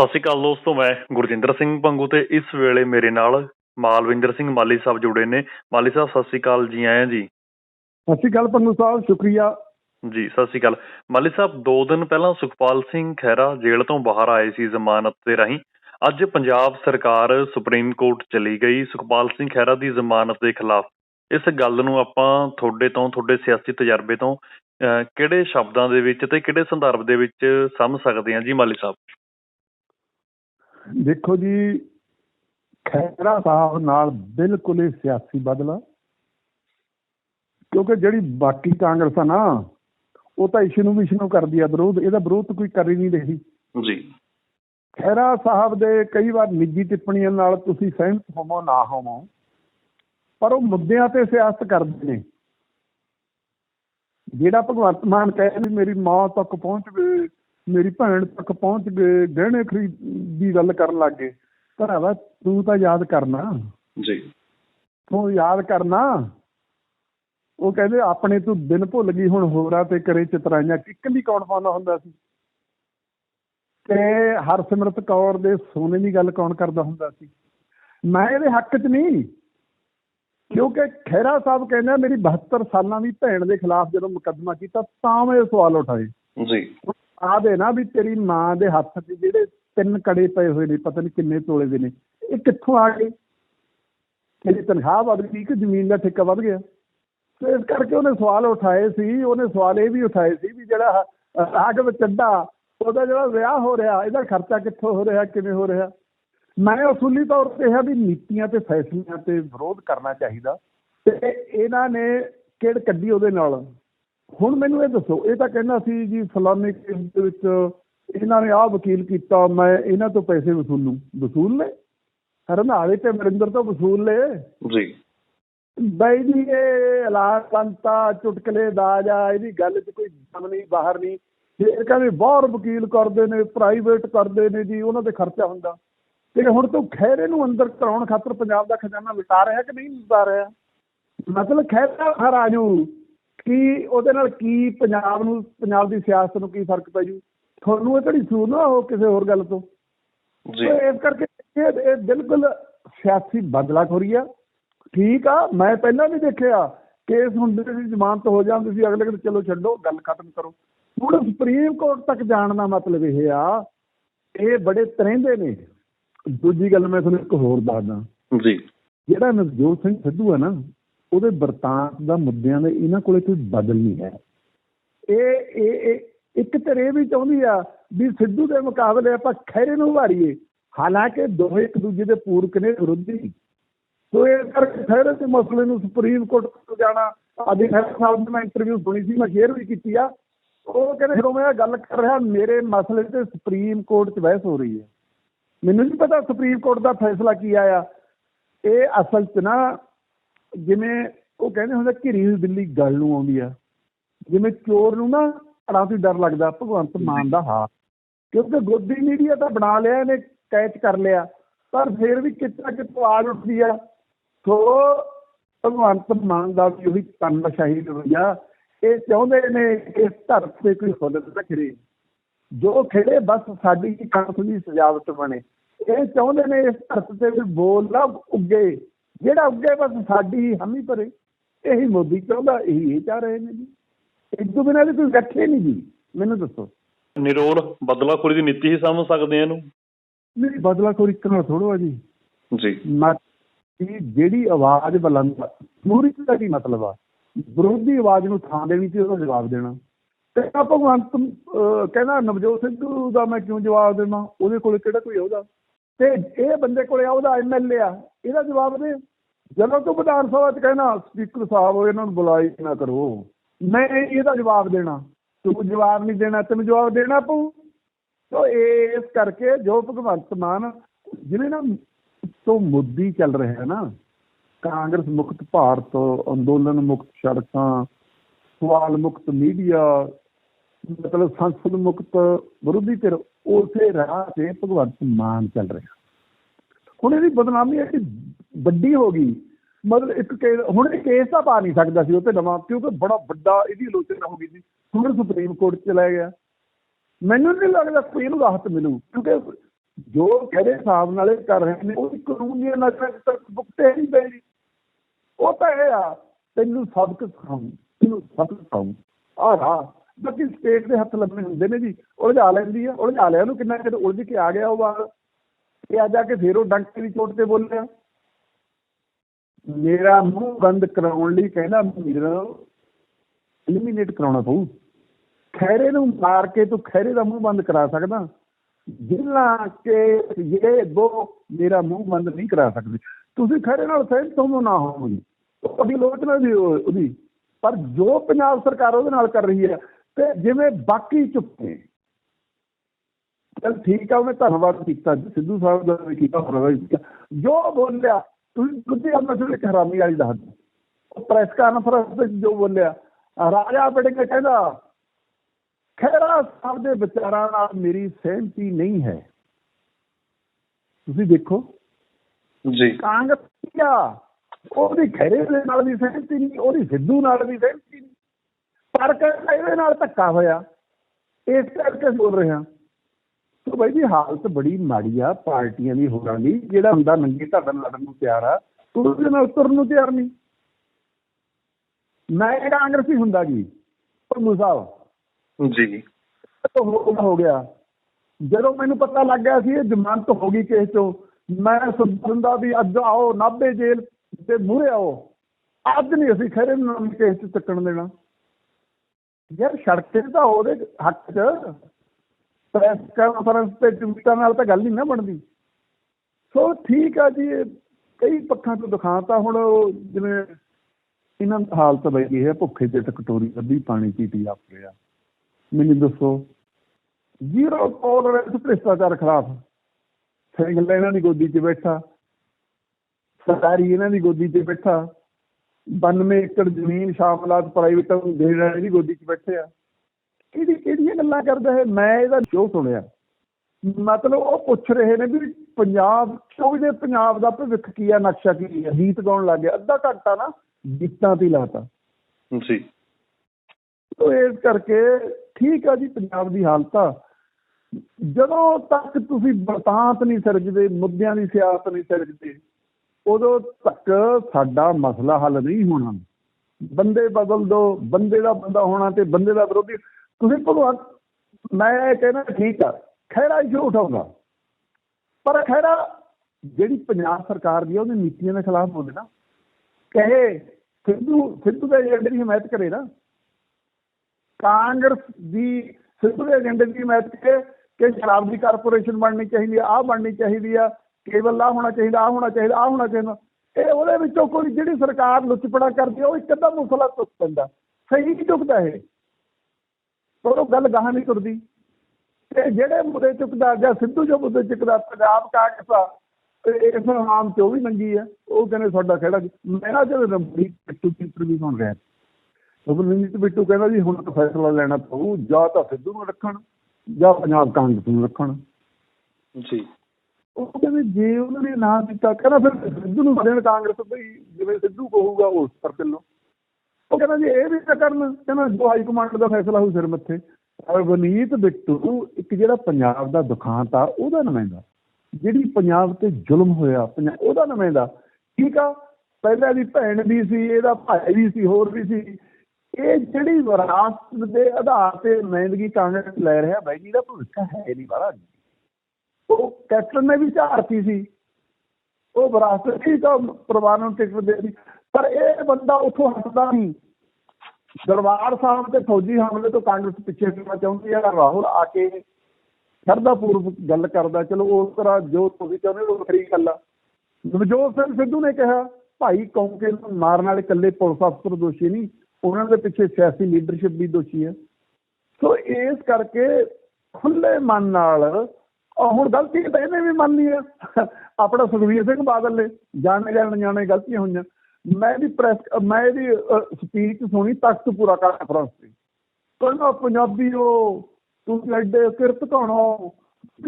ਸਤਿ ਸ਼੍ਰੀ ਅਕਾਲ ਦੋਸਤੋ ਮੈਂ ਗੁਰਜਿੰਦਰ ਸਿੰਘ ਭੰਗੂ ਤੇ ਇਸ ਵੇਲੇ ਮੇਰੇ ਨਾਲ ਮਾਲਵਿੰਦਰ ਸਿੰਘ ਮਾਲੀ ਸਾਹਿਬ ਜੁੜੇ ਨੇ। ਮਾਲੀ ਸਾਹਿਬ ਸਤਿ ਸ਼੍ਰੀ ਅਕਾਲ ਜੀ ਆਇਆਂ ਜੀ। ਸਤਿ ਸ਼੍ਰੀ ਅਕਾਲ ਪੰਨੂ ਸਾਹਿਬ ਸ਼ੁਕਰੀਆ। ਜੀ ਸਤਿ ਸ਼੍ਰੀ ਅਕਾਲ। ਮਾਲੀ ਸਾਹਿਬ ਦੋ ਦਿਨ ਪਹਿਲਾਂ ਸੁਖਪਾਲ ਸਿੰਘ ਖਹਿਰਾ ਜੇਲ੍ਹ ਤੋਂ ਬਾਹਰ ਆਏ ਸੀ ਜ਼ਮਾਨਤ ਦੇ ਰਾਹੀਂ। ਅੱਜ ਪੰਜਾਬ ਸਰਕਾਰ ਸੁਪਰੀਮ ਕੋਰਟ ਚਲੀ ਗਈ। ਸੁਖਪਾਲ ਸਿੰਘ ਖਹਿਰਾ ਦੀ ਜ਼ਮਾਨਤ ਦੇ ਖਿਲਾਫ ਇਸ ਗੱਲ ਨੂੰ ਆਪਾਂ ਤੁਹਾਡੇ ਤੋਂ ਤੁਹਾਡੇ ਸਿਆਸੀ ਤਜਰਬੇ ਤੋਂ ਕਿਹੜੇ ਸ਼ਬਦਾਂ ਦੇ ਵਿੱਚ ਤੇ ਕਿਹੜੇ ਸੰਦਰਭ ਦੇ ਵਿੱਚ ਸਮਝ ਸਕਦੇ ਹਾਂ ਜੀ ਮਾਲੀ ਸਾਹਿਬ? ਦੇਖੋ ਜੀ ਖੈਰਾ ਸਾਹਿਬ ਨਾਲ ਬਿਲਕੁਲ ਹੀ ਸਿਆਸੀ ਬਦਲਾ। ਕਿਉਂਕਿ ਜਿਹੜੀ ਬਾਕੀ ਕਾਂਗਰਸ ਆ ਨਾ ਉਹ ਤਾਂ ਇਸ਼ੂ ਵਿਸ਼ਨੂੰ ਕਰਦੀ ਆ ਵਿਰੋਧ ਇਹਦਾ ਵਿਰੋਧ ਕੋਈ ਕਰ ਹੀ ਨਹੀਂ ਰਹੀ। ਜੀ। ਖੈਰਾ ਸਾਹਿਬ ਦੇ ਕਈ ਵਾਰ ਨਿੱਜੀ ਟਿੱਪਣੀਆਂ ਨਾਲ ਤੁਸੀਂ ਸਹਿਮਤ ਹੋਵੋ ਨਾ ਹੋਵੋ ਪਰ ਉਹ ਮੁੱਦਿਆਂ ਤੇ ਸਿਆਸਤ ਕਰਦੇ ਨੇ। ਜਿਹੜਾ ਭਗਵੰਤ ਮਾਨ ਕਹੇ ਵੀ ਮੇਰੀ ਮਾਂ ਤੱਕ ਪਹੁੰਚ ਗਏ ਮੇਰੀ ਭੈਣ ਤੱਕ ਪਹੁੰਚ ਗਏ ਗਹਿਣੇ ਖਰੀਦ ਦੀ ਗੱਲ ਕਰਨ ਲੱਗ ਗਏ। ਭਰਾਵਾ ਤੂੰ ਤਾਂ ਯਾਦ ਕਰਨਾ। ਜੀ। ਤੂੰ ਯਾਦ ਕਰਨਾ। ਉਹ ਕਹਿੰਦੇ ਆਪਣੇ ਤੂੰ ਦਿਨ ਭੁੱਲ ਗਈ ਹੁਣ ਹੋਰਾਂ ਤੇ ਕਰੇ ਚਤਰਾਈਆਂ। ਕਿੱਕਲੀ ਕੌਣ ਪਾਉਂਦਾ ਹੁੰਦਾ ਸੀ। ਤੇ ਹਰਸਿਮਰਤ ਕੌਰ ਦੇ ਸੋਨੇ ਦੀ ਗੱਲ ਕੌਣ ਕਰਦਾ ਹੁੰਦਾ ਸੀ? ਮੈਂ ਇਹਦੇ ਹੱਕ 'ਚ ਨਹੀਂ। ਕਿਉਂਕਿ ਖਹਿਰਾ ਸਾਹਿਬ ਕਹਿੰਦੇ ਮੇਰੀ 72 ਸਾਲਾਂ ਦੀ ਭੈਣ ਦੇ ਖਿਲਾਫ ਜਦੋਂ ਮੁਕੱਦਮਾ ਕੀਤਾ ਤਾਂ ਮੈਂ ਇਹ ਸਵਾਲ ਉਠਾਏ। ਜੀ। ਆ ਦੇ ਨਾ ਵੀ ਤੇਰੀ ਮਾਂ ਦੇ ਹੱਥ 'ਚ ਜਿਹੜੇ ਤਿੰਨ ਕੜੇ ਪਏ ਹੋਏ ਨੇ, ਪਤਾ ਨਹੀਂ ਕਿੰਨੇ ਤੋਲੇ ਦੇ ਨੇ, ਇਹ ਕਿੱਥੋਂ ਆ ਗਏ? ਤੇਰੀ ਤਨਖਾਹ ਵਧ ਗਈ ਕਿ ਜ਼ਮੀਨ ਦਾ ਠੇਕਾ ਵਧ ਗਿਆ? ਤੇ ਇਸ ਕਰਕੇ ਉਹਨੇ ਸਵਾਲ ਉਠਾਏ ਸੀ, ਉਹਨੇ ਸਵਾਲ ਇਹ ਵੀ ਉਠਾਏ ਸੀ ਵੀ ਜਿਹੜਾ ਰਾਘਵ ਚੱਡਾ ਉਹਦਾ ਜਿਹੜਾ ਵਿਆਹ ਹੋ ਰਿਹਾ, ਇਹਦਾ ਖਰਚਾ ਕਿੱਥੋਂ ਹੋ ਰਿਹਾ, ਕਿਵੇਂ ਹੋ ਰਿਹਾ? ਮੈਂ ਅਸੂਲੀ ਤੌਰ ਤੇ ਇਹ ਵੀ ਨੀਤੀਆਂ ਤੇ ਫੈਸਲਿਆਂ ਤੇ ਵਿਰੋਧ ਕਰਨਾ ਚਾਹੀਦਾ ਤੇ ਇਹਨਾਂ ਨੇ ਕਿਹੜ ਕੱਢੀ ਉਹਦੇ ਨਾਲ? ਹੁਣ ਮੈਨੂੰ ਇਹ ਦੱਸੋ ਇਹ ਤਾਂ ਕਹਿੰਦਾ ਸੀ ਜੀ ਫਲਾਣੇ ਕੇਸ ਦੇ ਵਿੱਚ ਇਹਨਾਂ ਨੇ ਆਹ ਵਕੀਲ ਕੀਤਾ ਮੈਂ ਇਹਨਾਂ ਤੋਂ ਪੈਸੇ ਵਸੂਲੂ ਵਸੂਲ ਲੈ ਰੰਧਾਵੇ ਤੇ ਮਰਿੰਦਰ ਤੋਂ ਵਸੂਲ ਲੈ ਜੀ। ਬਈ ਜੀ ਇਹ ਬੰਤਾ ਚੁਟਕਲੇ ਦਾ ਜਾਂ ਇਹਦੀ ਗੱਲ 'ਚ ਕੋਈ ਦਮ ਨਹੀਂ ਬਾਹਰ ਨਹੀਂ। ਇਹ ਕਹਿੰਦੇ ਬਾਹਰ ਵਕੀਲ ਕਰਦੇ ਨੇ ਪ੍ਰਾਈਵੇਟ ਕਰਦੇ ਨੇ ਜੀ ਉਹਨਾਂ ਤੇ ਖਰਚਾ ਹੁੰਦਾ। ਤੇ ਹੁਣ ਤੂੰ ਖੈਰੇ ਨੂੰ ਅੰਦਰ ਕਰਾਉਣ ਖਾਤਰ ਪੰਜਾਬ ਦਾ ਖਜ਼ਾਨਾ ਲੁਟਾ ਰਿਹਾ ਕਿ ਨਹੀਂ ਲੁਟਾ ਰਿਹਾ? ਮਤਲਬ ਖੈਰਾ ਹਰ ਆਜੂ ਕੀ ਉਹਦੇ ਨਾਲ ਕੀ ਪੰਜਾਬ ਨੂੰ ਪੰਜਾਬ ਦੀ ਸਿਆਸਤ ਨੂੰ ਕੀ ਫ਼ਰਕ ਪੈ ਜੂ? ਤੁਹਾਨੂੰ ਇਹ ਕਿਹੜੀ ਸੂਰ ਨਾ ਹੋ ਕਿਸੇ ਹੋਰ ਗੱਲ ਤੋਂ। ਜੀ। ਇਸ ਕਰਕੇ ਇਹ ਬਿਲਕੁਲ ਸਿਆਸੀ ਬਦਲਾਖੋਰੀ ਆ। ਠੀਕ ਆ ਮੈਂ ਪਹਿਲਾਂ ਵੀ ਦੇਖਿਆ ਕੇਸ ਹੁੰਦੇ ਸੀ ਜ਼ਮਾਨਤ ਹੋ ਜਾਂਦੀ ਸੀ ਅਗਲੇ ਕਹਿੰਦੇ ਚਲੋ ਛੱਡੋ ਗੱਲ ਖਤਮ ਕਰੋ। ਹੁਣ ਸੁਪਰੀਮ ਕੋਰਟ ਤੱਕ ਜਾਣ ਦਾ ਮਤਲਬ ਇਹ ਆ ਇਹ ਬੜੇ ਤਰਹਿੰਦੇ ਨੇ। ਦੂਜੀ ਗੱਲ ਮੈਂ ਤੁਹਾਨੂੰ ਇੱਕ ਹੋਰ ਦੱਸਦਾ। ਜੀ। ਜਿਹੜਾ ਨਵਜੋਤ ਸਿੰਘ ਸਿੱਧੂ ਹੈ ਨਾ ਉਹਦੇ ਵਰਤਾਂਤ ਦਾ ਮੁੱਦਿਆਂ ਦੇ ਇਹਨਾਂ ਕੋਲੇ ਕੋਈ ਬਦਲ ਨਹੀਂ ਹੈ। ਇਹ ਇਹ ਇੱਕ ਧਿਰ ਇਹ ਵੀ ਚਾਹੁੰਦੀ ਆ ਵੀ ਸਿੱਧੂ ਦੇ ਮੁਕਾਬਲੇ ਆਪਾਂ ਖੈਰੇ ਨੂੰ ਉਭਾਰੀਏ ਹਾਲਾਂਕਿ ਦੋਵੇਂ ਇੱਕ ਦੂਜੇ ਦੇ ਪੂਰਕ ਨੇ, ਵਿਰੋਧੀ। ਸੋ ਇਹ ਕਰਕੇ ਖੈਰੇ ਦੇ ਮਸਲੇ ਨੂੰ ਸੁਪਰੀਮ ਕੋਰਟ ਤੱਕ ਜਾਣਾ, ਅੱਜ ਖੈਰੇ ਸਾਹਿਬ ਦੀ ਮੈਂ ਇੰਟਰਵਿਊ ਸੁਣੀ ਸੀ, ਮੈਂ ਸ਼ੇਅਰ ਵੀ ਕੀਤੀ ਆ। ਉਹ ਕਹਿੰਦੇ ਜਦੋਂ ਮੈਂ ਗੱਲ ਕਰ ਰਿਹਾ, ਮੇਰੇ ਮਸਲੇ ਤੇ ਸੁਪਰੀਮ ਕੋਰਟ 'ਚ ਬਹਿਸ ਹੋ ਰਹੀ ਹੈ। ਮੈਨੂੰ ਨਹੀਂ ਪਤਾ ਸੁਪਰੀਮ ਕੋਰਟ ਦਾ ਫੈਸਲਾ ਕੀ ਆਇਆ। ਇਹ ਅਸਲ 'ਚ ਨਾ ਜਿਵੇਂ ਉਹ ਕਹਿੰਦੇ ਹੁੰਦੇ ਘਿਰੀ ਹੋਈ ਬਿੱਲੀ ਗੱਲ ਨੂੰ ਆਉਂਦੀ ਆ। ਜਿਵੇਂ ਚੋਰ ਨੂੰ ਨਾ ਅੜਾਂ ਡਰ ਲੱਗਦਾ, ਭਗਵੰਤ ਮਾਨ ਦਾ ਹਾਲ। ਕਿਉਂਕਿ ਗੋਦੀ ਮੀਡੀਆ ਤਾਂ ਬਣਾ ਲਿਆ, ਇਹਨੇ ਕੈਚ ਕਰ ਲਿਆ। ਪਰ ਫਿਰ ਵੀ ਕਿਤਨਾ ਕਿਤੋਂ ਆੜ ਉੱਠਦੀ ਆ। ਸੋ ਭਗਵੰਤ ਮਾਨ ਦਾ ਵੀ ਉਹੀ ਤਨਸ਼ਾਹੀ ਰਵਈਆ ਇਹ ਚਾਹੁੰਦੇ ਨੇ ਇਸ ਧਰਤ ਤੇ ਕੋਈ ਫੁੱਲ ਨਾ ਖਿੜੇ। ਜੋ ਖਿੜੇ, ਬਸ ਸਾਡੀ ਕੰਸ ਦੀ ਸਜਾਵਟ ਬਣੇ। ਇਹ ਚਾਹੁੰਦੇ ਨੇ ਇਸ ਧਰਤ ਤੇ ਵੀ ਬੋਲ ਨਾ ਉੱਗੇ। ਜਿਹੜਾ ਉੱਗੇ ਬਸ ਸਾਡੀ ਹਮੀ ਭਰੇ ਇਹੀ ਮੋਦੀ ਚਾਹੁੰਦਾ ਇਹੀ ਇਹ ਚਾਹ ਰਹੇ ਨੇ ਜੀ। ਇਸ ਤੋਂ ਬਿਨਾਂ ਵੀ ਕੋਈ ਇਕੱਠੇ ਨਹੀਂ ਜੀ। ਮੈਨੂੰ ਦੱਸੋ। ਨਿਰੋਲ ਬਦਲਾਖੋਰੀ ਦੀ ਨੀਤੀ ਹੀ ਸਮਝ ਸਕਦੇ ਆ ਇਹਨੂੰ? ਨਹੀਂ ਬਦਲਾ ਕੋਈ ਇੱਕ ਨਾਲ ਥੋੜੋ ਆ ਜੀ। ਜੀ ਜਿਹੜੀ ਆਵਾਜ਼ ਬੁਲੰਦ ਮੂਰੀ ਦਾ ਕੀ ਮਤਲਬ ਆ? ਵਿਰੋਧੀ ਆਵਾਜ਼ ਨੂੰ ਥਾਂ ਦੇਣੀ ਤੇ ਉਹਦਾ ਜਵਾਬ ਦੇਣਾ। ਤੇ ਆ ਭਗਵੰਤ ਕਹਿੰਦਾ ਨਵਜੋਤ ਸਿੱਧੂ ਦਾ ਮੈਂ ਕਿਉਂ ਜਵਾਬ ਦੇਵਾਂ? ਉਹਦੇ ਕੋਲੇ ਕਿਹੜਾ ਕੋਈ ਉਹਦਾ ਤੇ ਇਹ ਬੰਦੇ ਕੋਲੇ ਆ ਉਹਦਾ ਐਮਐਲਏ ਆ ਇਹਦਾ ਜਵਾਬ ਦੇ। ਜਦੋਂ ਤੂੰ ਵਿਧਾਨ ਸਭਾ 'ਚ ਕਹਿਣਾ ਸਪੀਕਰ ਸਾਹਿਬ ਇਹਨਾਂ ਨੂੰ ਬੁਲਾਈ ਨਾ ਕਰੋ। ਮੈਂ ਇਹਦਾ ਜਵਾਬ ਦੇਣਾ। ਤੂੰ ਜਵਾਬ ਨਹੀਂ ਦੇਣਾ, ਤੈਨੂੰ ਜਵਾਬ ਦੇਣਾ ਪਊ। ਤੋ ਇਸ ਕਰਕੇ ਜੋ ਭਗਵੰਤ ਮਾਨ ਜਿਵੇਂ ਨਾ ਤੋਂ ਮੁੱਦੀ ਚੱਲ ਰਿਹਾ ਹੈ ਨਾ, ਕਾਂਗਰਸ ਮੁਕਤ ਭਾਰਤ, ਅੰਦੋਲਨ ਮੁਕਤ ਸੜਕਾਂ, ਸਵਾਲ ਮੁਕਤ ਮੀਡੀਆ, ਮਤਲਬ ਸੰਸਦ ਮੁਕਤ ਵਿਰੋਧੀ ਧਿਰ, ਉਸੇ ਰਾਹ ਤੇ ਭਗਵੰਤ ਮਾਨ ਚੱਲ ਰਿਹਾ। ਹੁਣ ਇਹਦੀ ਬਦਨਾਮੀ ਐਡੀ ਵੱਡੀ ਹੋ ਗਈ। ਮਤਲਬ ਇੱਕ ਕੇਸ, ਹੁਣ ਇਹ ਕੇਸ ਤਾਂ ਪਾ ਨਹੀਂ ਸਕਦਾ ਸੀ ਉਹ ਤੇ ਨਵਾਂ, ਕਿਉਂਕਿ ਬੜਾ ਵੱਡਾ ਇਹਦੀ ਆਲੋਚਨਾ ਹੋ ਗਈ ਸੀ। ਹੁਣ ਸੁਪਰੀਮ ਕੋਰਟ ਚਲਾ ਗਿਆ। ਮੈਨੂੰ ਨਹੀਂ ਲੱਗਦਾ ਕੋਈ ਇਹਨੂੰ ਰਾਹਤ ਮਿਲੂ, ਕਿਉਂਕਿ ਜੋ ਕਿਹੜੇ ਹਿਸਾਬ ਨਾਲ ਇਹ ਕਰ ਰਹੇ ਨੇ, ਉਹ ਕਾਨੂੰਨੀ ਨਜ਼ਰ ਤੱਕ ਬੁਕਤੇ ਨਹੀਂ ਪੈਣੀ ਉਹ ਤਾਂ ਇਹ ਆ, ਤੈਨੂੰ ਸਬਕ ਸਿਖਾਉਂ, ਤੈਨੂੰ ਸਬਕ ਸਿਖਾਉਂ। ਆ ਰਾ ਬਾਕੀ ਸਟੇਟ ਦੇ ਹੱਥ ਲੰਮੇ ਹੁੰਦੇ ਨੇ ਜੀ। ਉਲਝਾ ਲੈਂਦੀ ਆ, ਉਲਝਾ ਲਿਆ ਉਹਨੂੰ ਕਿੰਨਾ ਕਿਤੇ ਉਲਝ ਕੇ ਆ ਗਿਆ ਉਹ ਬਾਹਰ। ਤੇ ਆ ਜਾ ਕੇ ਫੇਰ ਉਹ ਡੰਕ ਦੀ ਚੋਟ ਤੇ ਬੋਲਿਆ। ਮੇਰਾ ਮੂੰਹ ਬੰਦ ਕਰਾਉਣ ਲਈ ਕਹਿੰਦਾ, ਮੇਰਾ ਐਲੀਮੀਨੇਟ ਕਰਾਉਣਾ ਪਊ। ਖੈਰੇ ਨੂੰ ਮਾਰ ਕੇ ਤੂੰ ਖੈਰੇ ਦਾ ਮੂੰਹ ਬੰਦ ਕਰਾ ਸਕਦਾ। ਜਿੰਨਾ ਕਿ ਇਹ ਦੋ ਮੇਰਾ ਮੂੰਹ ਬੰਦ ਨਹੀਂ ਕਰਾ ਸਕਦੇ। ਤੁਸੀਂ ਖੈਰੇ ਨਾਲ ਸਹਿਮਤ ਹੋ ਨਾ ਹੋ ਜੀ ਉਹਦੀ ਲੋਚਨਾ ਦੀ ਉਹਦੀ। ਪਰ ਜੋ ਪੰਜਾਬ ਸਰਕਾਰ ਉਹਦੇ ਨਾਲ ਕਰ ਰਹੀ ਹੈ, ਤੇ ਜਿਵੇਂ ਬਾਕੀ ਚੁੱਪੇ ਚਲ ਠੀਕ ਆ ਉਹਨੇ ਧੰਨਵਾਦ ਕੀਤਾ ਸਿੱਧੂ ਸਾਹਿਬ ਦਾ ਵੀ ਕੀਤਾ ਹੋਰ ਦਾ ਜੋ ਬੋਲਿਆ ਤੁਸੀਂ ਤੁਸੀਂ ਆਪਣਾ ਸਿਰ ਹਰਾਮੀ ਵਾਲੀ ਦੱਸ ਦਿਓ। ਉਹ ਪ੍ਰੈਸ ਕਾਨਫਰੰਸ ਵਿੱਚ ਜੋ ਬੋਲਿਆ ਰਾਜਾ ਬੜੇ ਕੇ ਕਹਿੰਦਾ ਖੈਰਾ ਸਾਹਿਬ ਦੇ ਵਿਚਾਰਾਂ ਨਾਲ ਮੇਰੀ ਸਹਿਮਤੀ ਨਹੀਂ ਹੈ। ਤੁਸੀਂ ਦੇਖੋ। ਜੀ। ਕਾਂਗਰਸ ਉਹਦੀ ਖੈਰੇ ਦੇ ਨਾਲ ਵੀ ਸਹਿਮਤੀ ਨਹੀਂ ਉਹਦੀ ਸਿੱਧੂ ਨਾਲ ਵੀ ਸਹਿਮਤੀ ਨਹੀਂ। ਪਰ ਕਹਿੰਦਾ ਇਹਦੇ ਨਾਲ ਧੱਕਾ ਹੋਇਆ। ਇਸ ਕਰਕੇ ਬੋਲ ਰਿਹਾ। ਸੋ ਬਾਈ ਜੀ ਹਾਲਤ ਬੜੀ ਮਾੜੀ ਆ ਪਾਰਟੀਆਂ ਦੀ ਹੋਰਾਂ ਦੀ ਜਿਹੜਾ ਹੁੰਦਾ ਨੰਗੇ ਧੜਨ ਲੜਨ ਨੂੰ ਤਿਆਰ ਆ ਉਹਦੇ ਨਾਲ ਉਤਰਨ ਨੂੰ ਤਿਆਰ ਨਹੀਂ। ਮੈਂ ਕਾਂਗਰਸੀ ਹੁੰਦਾ ਜੀ ਭੰਗੂ ਸਾਹਿਬ। ਜੀ। ਤੋਂ ਹੋ ਗਿਆ ਜਦੋਂ ਮੈਨੂੰ ਪਤਾ ਲੱਗ ਗਿਆ ਸੀ ਇਹ ਜ਼ਮਾਨਤ ਹੋ ਗਈ ਕੇਸ ਚੋਂ ਮੈਂ ਸੁਣਦਾ ਵੀ ਅੱਜ ਆਓ ਨਾਭੇ ਜੇਲ੍ਹ ਤੇ ਮੂਹਰੇ ਆਓ। ਅੱਜ ਨਹੀਂ ਅਸੀਂ ਖਰੇ ਨੂੰ ਕੇਸ ਚ ਚੱਕਣ ਦੇਣਾ। ਯਾਰ ਸੜਕ ਤੇ ਤਾਂ ਉਹਦੇ ਹੱਕ ਚ ਪ੍ਰੈਸ ਕਾਨਫਰੰਸ ਤੇ ਟਵੀਟਾਂ ਨਾਲ ਤਾਂ ਗੱਲ ਨਹੀਂ ਨਾ ਬਣਦੀ। ਸੋ ਠੀਕ ਆ ਜੀ ਕਈ ਪੱਖਾਂ ਤੋਂ ਦਿਖਾਤਾ ਹੁਣ ਜਿਵੇਂ ਇਹਨਾਂ ਦੀ ਹਾਲਤ ਬਈ ਹੈ, ਭੁੱਖੇ ਤੇ ਟਕਟੋਰੀ ਅੱਧੀ ਪਾਣੀ ਪੀਤੀ ਆਪ ਰਿਹਾ ਮੈਨੂੰ ਦੱਸੋ ਜ਼ੀਰੋ ਟੋਲਰੈਂਸ ਭ੍ਰਿਸ਼ਟਾਚਾਰ ਖਿਲਾਫ। ਸਿੰਗਲ ਇਹਨਾਂ ਦੀ ਗੋਦੀ 'ਚ ਬੈਠਾ, ਸਰਕਾਰੀ ਇਹਨਾਂ ਦੀ ਗੋਦੀ 'ਚ ਬੈਠਾ 92 ਏਕੜ ਜ਼ਮੀਨ ਸ਼ਾਮਲਾਤ ਪ੍ਰਾਈਵੇਟ ਦੇਣ ਵਾਲੇ ਦੀ ਗੋਦੀ 'ਚ ਬੈਠੇ ਆ। ਕਿਹੜੀ ਕਿਹੜੀਆਂ ਗੱਲਾਂ ਕਰਦਾ ਹੈ? ਮੈਂ ਇਹਦਾ ਸ਼ੋਅ ਸੁਣਿਆ? ਮਤਲਬ ਉਹ ਪੁੱਛ ਰਹੇ ਨੇ ਵੀ ਪੰਜਾਬ ਕਿਉਂ ਦੇ ਪੰਜਾਬ ਦਾ ਭਵਿੱਖ ਕੀ ਆ ਨਕਸ਼ਾ ਕੀ ਹੈ ਗੀਤ ਗਾਉਣ ਲੱਗ ਗਿਆ। ਅੱਧਾ ਘੰਟਾ ਨਾ ਗੀਤਾਂ ਤੇ ਹੀ ਲਾਤਾ। ਜੀ। ਤੋ ਇਸ ਕਰਕੇ ਠੀਕ ਆ ਜੀ ਪੰਜਾਬ ਦੀ ਹਾਲਤ ਆ। ਜਦੋਂ ਤੱਕ ਤੁਸੀਂ ਬਰਤਾਂਤ ਨਹੀਂ ਸਿਰਜਦੇ ਮੁੱਦਿਆਂ ਦੀ ਸਿਆਸਤ ਨਹੀਂ ਸਿਰਜਦੇ ਉਦੋਂ ਤੱਕ ਸਾਡਾ ਮਸਲਾ ਹੱਲ ਨਹੀਂ ਹੋਣਾ। ਬੰਦੇ ਬਦਲ ਦੋ ਬੰਦੇ ਦਾ ਬੰਦਾ ਹੋਣਾ ਤੇ ਬੰਦੇ ਦਾ ਵਿਰੋਧੀ ਤੁਸੀਂ ਭਗਵਾਨ, ਮੈਂ ਇਹ ਕਹਿਣਾ ਠੀਕ ਆ ਖੈਰਾ ਇਸ਼ੂ ਉਠਾਉਂਦਾ। ਪਰ ਖੈਰਾ ਜਿਹੜੀ ਪੰਜਾਬ ਸਰਕਾਰ ਦੀ ਆ, ਉਹਦੀ ਨੀਤੀਆਂ ਦੇ ਖਿਲਾਫ ਬੋਲੇ ਨਾ। ਕਹੇ ਸਿੱਧੂ ਸਿੱਧੂ ਦੇ ਏਜੰਡੇ ਦੀ ਹਮਾਇਤ ਕਰੇ ਨਾ। ਕਾਂਗਰਸ ਦੀ, ਸਿੱਧੂ ਦੇ ਏਜੰਡੇ ਦੀ ਹਮਾਇਤ ਕਰੇ ਕਿ ਸ਼ਰਾਬ ਦੀ ਕਾਰਪੋਰੇਸ਼ਨ ਬਣਨੀ ਚਾਹੀਦੀ ਆ, ਆਹ ਬਣਨੀ ਚਾਹੀਦੀ ਆ, ਕੇਵਲ ਆਹ ਹੋਣਾ ਚਾਹੀਦਾ, ਆਹ ਹੋਣਾ ਚਾਹੀਦਾ, ਆਹ ਹੋਣਾ ਚਾਹੀਦਾ। ਇਹ ਉਹਦੇ ਵਿੱਚੋਂ ਕੋਈ ਜਿਹੜੀ ਸਰਕਾਰ ਲੁੱਚਪੜਾ ਕਰਦੀ ਆ, ਉਹ ਇੱਕ ਅੱਧਾ ਮੁਸਲਾ ਚੁੱਕ ਪੈਂਦਾ ਸਹੀ ਨਹੀਂ ਚੁੱਕਦਾ ਇਹ। ਪਰ ਉਹ ਗੱਲ ਗਾਹਾਂ ਨਹੀਂ ਤੁਰਦੀ। ਤੇ ਜਿਹੜੇ ਮੁੱਦੇ ਚੁੱਕਦਾ ਜਾਂ ਸਿੱਧੂ ਜੋ ਮੁੱਦੇ ਚੁੱਕਦਾ ਪੰਜਾਬ ਕਾਂਗਰਸ ਆ ਤੇ ਇਸ ਨਾਮ ਤੇ ਉਹ ਵੀ ਨੰਗੀ ਆ। ਉਹ ਕਹਿੰਦੇ ਸਾਡਾ ਖੜਾ ਮੈਂ ਨਾ ਜਦੋਂ ਰਮਨੀਤ ਬਿੱਟੂ ਦੀ ਇੰਟਰਵਿਊ ਸੁਣ ਰਿਹਾ। ਰਮਨੀਤ ਬਿੱਟੂ ਕਹਿੰਦਾ ਜੀ ਹੁਣ ਤਾਂ ਫੈਸਲਾ ਲੈਣਾ ਪਊ ਜਾਂ ਤਾਂ ਸਿੱਧੂ ਨੂੰ ਰੱਖਣ ਜਾਂ ਪੰਜਾਬ ਕਾਂਗਰਸ ਨੂੰ ਰੱਖਣ। ਜੀ। ਉਹ ਕਹਿੰਦੇ ਜੇ ਉਹਨਾਂ ਨੇ ਨਾ ਦਿੱਤਾ ਕਹਿੰਦਾ ਫਿਰ ਸਿੱਧੂ ਨੂੰ ਦੇਣ ਕਾਂਗਰਸ ਬਈ ਜਿਵੇਂ ਸਿੱਧੂ ਕਹੂਗਾ ਉਸ ਪਰ ਚੱਲੋ। ਉਹ ਕਹਿੰਦਾ ਜੀ ਇਹ ਵੀ ਤਾਂ ਕਰਨ, ਕਹਿੰਦਾ ਜੋ ਹਾਈ ਕਮਾਂਡ ਦਾ ਫੈਸਲਾ ਹੋਊ ਸਿਰ ਮੱਥੇ। ਰਵਨੀਤ ਬਿੱਟੂ, ਇੱਕ ਜਿਹੜਾ ਪੰਜਾਬ ਦਾ ਦੁਖਾਂਤ ਆ, ਉਹਦਾ ਨੁਮਾਇੰਦਾ ਜਿਹੜੀ ਪੰਜਾਬ ਤੇ ਜ਼ੁਲਮ ਹੋਇਆ ਉਹਦਾ ਨੁਮਾਇੰਦਾ ਠੀਕ ਆ? ਪਹਿਲਾਂ ਦੀ ਭੈਣ ਵੀ ਸੀ, ਇਹਦਾ ਭਾਈ ਵੀ ਸੀ, ਹੋਰ ਵੀ ਸੀ। ਇਹ ਜਿਹੜੀ ਵਿਰਾਸਤ ਦੇ ਆਧਾਰ ਤੇ ਨੁਮਾਇੰਦਗੀ ਕਾਂਗਰਸ ਲੈ ਰਿਹਾ ਬਾਈ ਜੀ ਦਾ ਭਵਿੱਖ ਹੈ ਨਹੀਂ ਬਾਹਰ ਉਹ ਕੈਪਟਨ ਨੇ ਵੀ ਝਾੜਤੀ ਸੀ। ਉਹ ਵਿਰਾਸਤ ਸੀ ਤਾਂ ਪਰਿਵਾਰ ਨੂੰ ਟਿਕਟ ਦੇ ਦਿੱਤੀ। ਪਰ ਇਹ ਬੰਦਾ ਉੱਥੋਂ ਹਟਦਾ ਨਹੀਂ। ਦਰਬਾਰ ਸਾਹਿਬ ਤੇ ਫੌਜੀ ਹਮਲੇ ਤੋਂ ਕਾਂਗਰਸ ਪਿੱਛੇ ਹਟਣਾ ਚਾਹੁੰਦੀ ਹੈ ਰਾਹੁਲ ਆ ਕੇ ਸ਼ਰਧਾ ਪੂਰਵਕ ਗੱਲ ਕਰਦਾ। ਚਲੋ ਉਸ ਤਰ੍ਹਾਂ ਜੋ ਤੁਸੀਂ ਚਾਹੁੰਦੇ ਹੋ ਉਹ ਵੱਖਰੀ ਗੱਲ ਆ। ਨਵਜੋਤ ਸਿੰਘ ਸਿੱਧੂ ਨੇ ਕਿਹਾ, ਭਾਈ ਕੌਂਕੇ ਨੂੰ ਮਾਰਨ ਵਾਲੇ ਇਕੱਲੇ ਪੁਲਿਸ ਅਫਸਰ ਦੋਸ਼ੀ ਨਹੀਂ, ਉਹਨਾਂ ਦੇ ਪਿੱਛੇ ਸਿਆਸੀ ਲੀਡਰਸ਼ਿਪ ਵੀ ਦੋਸ਼ੀ ਹੈ ਸੋ ਇਸ ਕਰਕੇ ਖੁੱਲੇ ਮਨ ਨਾਲ ਹੁਣ ਗਲਤੀ ਤਾਂ ਇਹਨੇ ਵੀ ਮੰਨ ਲਈ ਹੈ ਆਪਣਾ ਸੁਖਵੀਰ ਸਿੰਘ ਬਾਦਲ ਨੇ ਜਾਣੇ ਜਾਣ ਜਾਣੇ ਗਲਤੀਆਂ ਹੋਈਆਂ। ਮੈਂ ਇਹਦੀ ਪ੍ਰੈਸ ਮੈਂ ਇਹਦੀ ਸਪੀਚ ਸੁਣੀ, ਤਖਤ ਪੂਰਾ ਕਾਨਫਰੰਸ ਤੇ। ਕਹਿੰਦਾ ਪੰਜਾਬੀਓ ਤੁਸੀਂ ਐਡੇ ਕਿਰਤ ਕਹਾਣੋ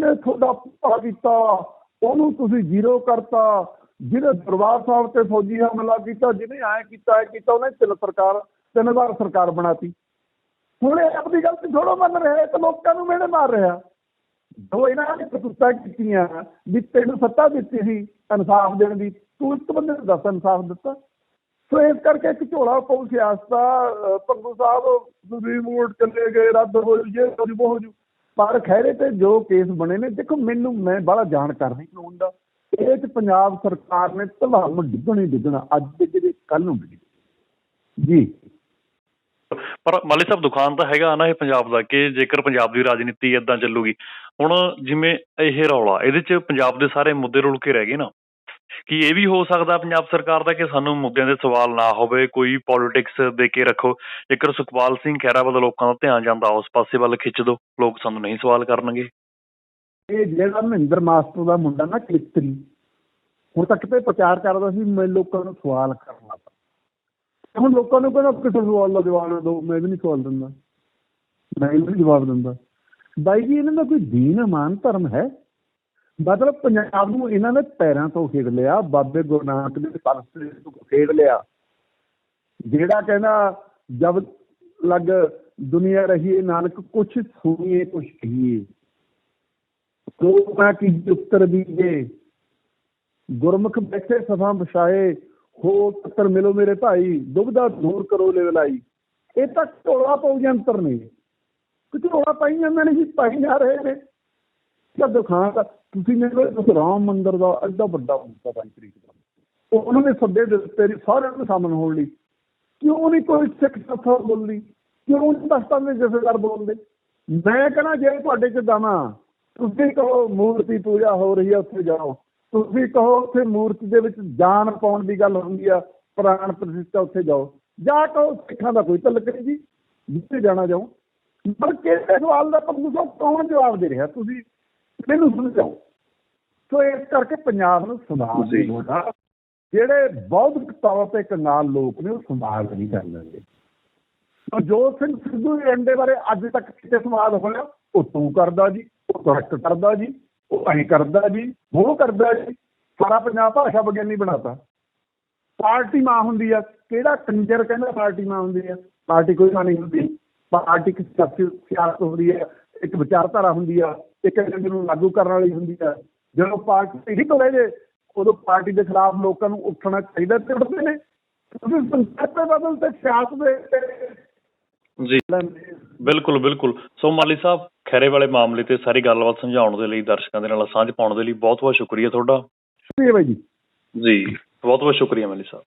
ਨੇ ਤੁਹਾਡਾ ਭਲਾ ਕੀਤਾ, ਉਹਨੂੰ ਤੁਸੀਂ ਜ਼ੀਰੋ ਕਰਤਾ। ਜਿਹਨੇ ਦਰਬਾਰ ਸਾਹਿਬ ਤੇ ਫੌਜੀ ਹਮਲਾ ਕੀਤਾ, ਜਿਹਨੇ ਐ ਕੀਤਾ ਐ ਕੀਤਾ, ਉਹਨੇ ਤਿੰਨ ਸਰਕਾਰ, ਤਿੰਨ ਵਾਰ ਸਰਕਾਰ ਬਣਾਤੀ। ਹੁਣ ਇਹ ਆਪਣੀ ਗਲਤੀ ਥੋੜੋ ਮੰਨ ਰਿਹਾ ਇਹ ਲੋਕਾਂ ਨੂੰ ਮਿਹਣੇ ਮਾਰ ਰਿਹਾ। ਜੋ ਇਹਨਾਂ ਨੇ ਕਰਤੂਤਾਂ ਕੀਤੀਆਂ ਵੀ ਤੈਨੂੰ ਸੱਤਾ ਦਿੱਤੀ ਸੀ ਇਨਸਾਫ ਦੇਣ ਦੀ, ਤੂੰ ਇੱਕ ਬੰਦੇ ਨੂੰ ਦੱਸ ਇਨਸਾਫ ਦਿੱਤਾ। ਸੋ ਇਸ ਕਰਕੇ ਇੱਕ ਝੋਲਾ ਪਾਉ ਸਿਆਸਤਾ ਅਹ ਸਾਹਿਬ ਰਿਮੋਟ ਚਲੇ ਗਏ, ਰੱਦ ਹੋ ਜੇ ਹੋ ਹੋ ਜੂ ਪਰ ਖੈਰੇ ਤੇ ਜੋ ਕੇਸ ਬਣੇ ਨੇ, ਦੇਖੋ ਮੈਨੂੰ, ਮੈਂ ਬੜਾ ਜਾਣਕਾਰ ਨਹੀਂ ਕਾਨੂੰਨ ਦਾ। ਇਹ ਚ ਪੰਜਾਬ ਸਰਕਾਰ ਨੇ ਤੁਹਾਨੂੰ ਡਿੱਗਣੀ ਡਿੱਗਣਾ, ਅੱਜ ਦੇ ਜਿਹੜੇ ਕੱਲ ਨੂੰ ਡਿੱਗਣੀ ਜੀ। ਪਰ ਮਾਲੀ ਸਾਹਿਬ ਦੁਕਾਨ ਤਾਂ ਹੈਗਾ ਨਾ ਇਹ ਪੰਜਾਬ ਦਾ, ਕਿ ਜੇਕਰ ਪੰਜਾਬ ਦੀ ਰਾਜਨੀਤੀ ਇਦਾਂ ਚੱਲੂਗੀ ਹੁਣ ਜਿਵੇਂ ਇਹ ਰੌਲਾ, ਇਹਦੇ 'ਚ ਪੰਜਾਬ ਦੇ ਸਾਰੇ ਮੁੱਦੇ ਰੁਲ ਕੇ ਰਹਿ ਗਏ ਨਾ। ਕੀ ਇਹ ਵੀ ਹੋ ਸਕਦਾ ਪੰਜਾਬ ਸਰਕਾਰ ਦਾ ਕਿ ਸਾਨੂੰ ਮੁੱਦਿਆਂ ਦੇ ਸਵਾਲ ਨਾ ਹੋਵੇ, ਕੋਈ ਪੋਲਿਟਿਕਸ ਦੇ ਕੇ ਰੱਖੋ। ਜੇਕਰ ਸੁਖਪਾਲ ਸਿੰਘ ਖਹਿਰਾ ਵੱਲ ਲੋਕਾਂ ਦਾ ਧਿਆਨ ਜਾਂਦਾ, ਉਸ ਪਾਸੇ ਵੱਲ ਖਿੱਚ ਦੋ, ਲੋਕ ਸਾਨੂੰ ਨਹੀਂ ਸਵਾਲ ਕਰਨਗੇ। ਇਹ ਜਿਹੜਾ ਮਹਿੰਦਰ ਮਾਸਟਰ ਦਾ ਮੁੰਡਾ ਨਾ ਕਲਿੱਤਰੀ ਹੁਣ ਤੱਕ ਤੇ ਪ੍ਰਚਾਰ ਕਰਦਾ ਸੀ ਮੈਂ ਲੋਕਾਂ ਨੂੰ ਸਵਾਲ ਕਰਨਾ ਤਾਂ ਹੁਣ ਲੋਕਾਂ ਨੂੰ ਕਹਿੰਦਾ, ਕਿਸੇ ਸਵਾਲ ਦਾ ਜਵਾਬ ਨਾ ਦਿਓ, ਮੈਂ ਵੀ ਨਹੀਂ ਸਵਾਲ ਦਿੰਦਾ। ਮੈਂ ਵੀ ਨਹੀਂ ਜਵਾਬ ਦਿੰਦਾ। ਬਾਈ ਜੀ, ਇਹਨਾਂ ਦਾ ਕੋਈ ਦੀਨ ਇਮਾਨ ਧਰਮ ਹੈ? ਮਤਲਬ ਪੰਜਾਬ ਨੂੰ ਇਹਨਾਂ ਨੇ ਪੈਰਾਂ ਤੋਂ ਖੇਡ ਲਿਆ, ਬਾਬੇ ਗੁਰੂ ਨਾਨਕ ਦੇ ਫਲਸਫੇ ਤੋਂ ਖੇਡ ਲਿਆ। ਜਿਹੜਾ ਕਹਿੰਦਾ, ਜਬ ਲੱਗ ਦੁਨੀਆ ਰਹੀ ਨਾਨਕ, ਕੁਛ ਸੁਣੀਏ, ਕੁਛ ਕਹੀਏ। ਲੋਕਾਂ ਕੀ ਉੱਤਰ ਦੀਜੇ ਗੁਰਮੁਖ ਬੈਠੇ, ਸਭਾ ਵਿਛਾਏ। ਹੋ ਪੱਤਰ ਮਿਲੋ ਮੇਰੇ ਭਾਈ ਦੁਬਦਾ ਦੂਰ ਕਰੋ ਲੈ ਲਾਈ ਇਹ ਤਾਂ ਢੋਲਾ ਪਉ ਜੰਤਰ ਨੇ। ਕਿ ਢੋਲਾ ਪਾਈ ਜਾਂਦੇ ਨੇ ਜੀ ਪਾਈ ਜਾ ਰਹੇ ਨੇ। ਜਦ ਦੁਕਾਨ ਦਾ, ਤੁਸੀਂ ਮੈਨੂੰ ਉਸ ਰਾਮ ਮੰਦਿਰ ਦਾ ਐਡਾ ਵੱਡਾ ਮੁੱਦਾ ਪੰਜ ਤਰੀਕ ਦਾ। ਉਹਨਾਂ ਨੇ ਸੱਦੇ ਦਿੱਤੇ ਨੇ ਸਾਰਿਆਂ ਨੂੰ ਸਾਹਮਣੇ ਹੋਣ ਲਈ। ਕਿਉਂ ਨਹੀਂ ਕੋਈ ਸਿੱਖ ਸੱਥਾ ਬੋਲੀ? ਕਿਉਂ ਨਹੀਂ ਦਸਤਾਵੇਜ਼ ਜਥੇਦਾਰ ਬੋਲਦੇ? ਮੈਂ ਕਹਿੰਦਾ ਜੇ ਤੁਹਾਡੇ ਚ ਦਮਾ ਤੁਸੀਂ ਕਹੋ ਮੂਰਤੀ ਪੂਜਾ ਹੋ ਰਹੀ ਹੈ ਉੱਥੇ ਜਾਓ। ਤੁਸੀਂ ਕਹੋ ਉੱਥੇ ਮੂਰਤੀ ਦੇ ਵਿੱਚ ਜਾਨ ਪਾਉਣ ਦੀ ਗੱਲ ਹੁੰਦੀ ਆ, ਪ੍ਰਾਣ ਪ੍ਰਤਿਸ਼ਠਾ ਉੱਥੇ ਜਾਓ। ਜਾਂ ਕਹੋ ਸਿੱਖਾਂ ਦਾ ਕੋਈ ਤਲਕ ਨਹੀਂ ਜੀ, ਜਿੱਥੇ ਜਾਣਾ ਜਾਓ। ਪਰ ਕਿਹੜੇ ਸਵਾਲ ਦਾ ਸਾਹਿਬ ਕੌਣ ਜਵਾਬ ਦੇ ਰਿਹਾ? ਤੁਸੀਂ ਮੈਨੂੰ ਸਮਝਾਓ। ਸੋ ਇਸ ਕਰਕੇ ਪੰਜਾਬ ਨੂੰ ਸੁਧਾਰ ਦੀ ਜੀ। ਲੋੜ ਆ ਜਿਹੜੇ ਬੌਧਿਕ ਤੌਰ ਤੇ ਕੰਗਾਲ ਲੋਕ ਨੇ ਉਹ ਸੰਭਾਲ ਨਹੀਂ ਕਰ ਲੈਂਦੇ। ਜੋਤ ਸਿੰਘ ਸਿੱਧੂ ਦੇ ਅੰਡੇ ਬਾਰੇ ਅੱਜ ਤੱਕ ਕਿਤੇ ਸਵਾਲ ਹੋਇਆ? ਉਹ ਤੂੰ ਕਰਦਾ ਜੀ ਉਹ ਕਰੈਕਟ ਕਰਦਾ ਜੀ ਉਹ ਐਂ ਕਰਦਾ ਜੀ ਉਹ ਕਰਦਾ ਜੀ। ਸਾਰਾ ਪੰਜਾਬ ਭਾਸ਼ਾ ਵਿਗਿਆਨੀ ਬਣਾਤਾ। ਪਾਰਟੀ ਮਾਂ ਹੁੰਦੀ ਆ। ਕਿਹੜਾ ਕੰਜਰ ਕਹਿੰਦਾ ਪਾਰਟੀ ਮਾਂ ਹੁੰਦੀ ਆ? ਪਾਰਟੀ ਕੋਈ ਮਾਂ ਨਹੀਂ ਹੁੰਦੀ। ਪਾਰਟੀ ਇੱਕ ਸਿਆਸੀ ਸਿਆਸਤ ਹੁੰਦੀ ਹੈ ਇੱਕ ਵਿਚਾਰਧਾਰਾ ਹੁੰਦੀ ਆ ਇੱਕ ਏਜੰਡੇ ਨੂੰ ਲਾਗੂ ਕਰਨ ਵਾਲੀ ਹੁੰਦੀ ਆ। ਜਦੋਂ ਪਾਰਟੀ ਹਿੱਟ ਹੋਵੇ ਜੇ ਉਦੋਂ ਪਾਰਟੀ ਦੇ ਖਿਲਾਫ ਲੋਕਾਂ ਨੂੰ ਉੱਠਣਾ ਚਾਹੀਦਾ ਤੇ ਉੱਠਦੇ ਨੇ। ਤੁਸੀਂ ਸੰਸਦ ਦੇ ਬਦਲ ਤੇ ਸਿਆਸਤ ਦੇ ਜੀ। ਬਿਲਕੁਲ ਬਿਲਕੁਲ। ਸੋ ਮਾਲੀ ਸਾਹਿਬ ਖੈਰੇ ਵਾਲੇ ਮਾਮਲੇ ਤੇ ਸਾਰੀ ਗੱਲਬਾਤ ਸਮਝਾਉਣ ਦੇ ਲਈ ਦਰਸ਼ਕਾਂ ਦੇ ਨਾਲ ਸਾਂਝ ਪਾਉਣ ਦੇ ਲਈ ਬਹੁਤ ਬਹੁਤ ਸ਼ੁਕਰੀਆ ਤੁਹਾਡਾ। ਸ਼ੁਕਰੀਆ ਬਾਈ ਜੀ। ਜੀ ਬਹੁਤ ਬਹੁਤ ਸ਼ੁਕਰੀਆ ਮਾਲੀ ਸਾਹਿਬ।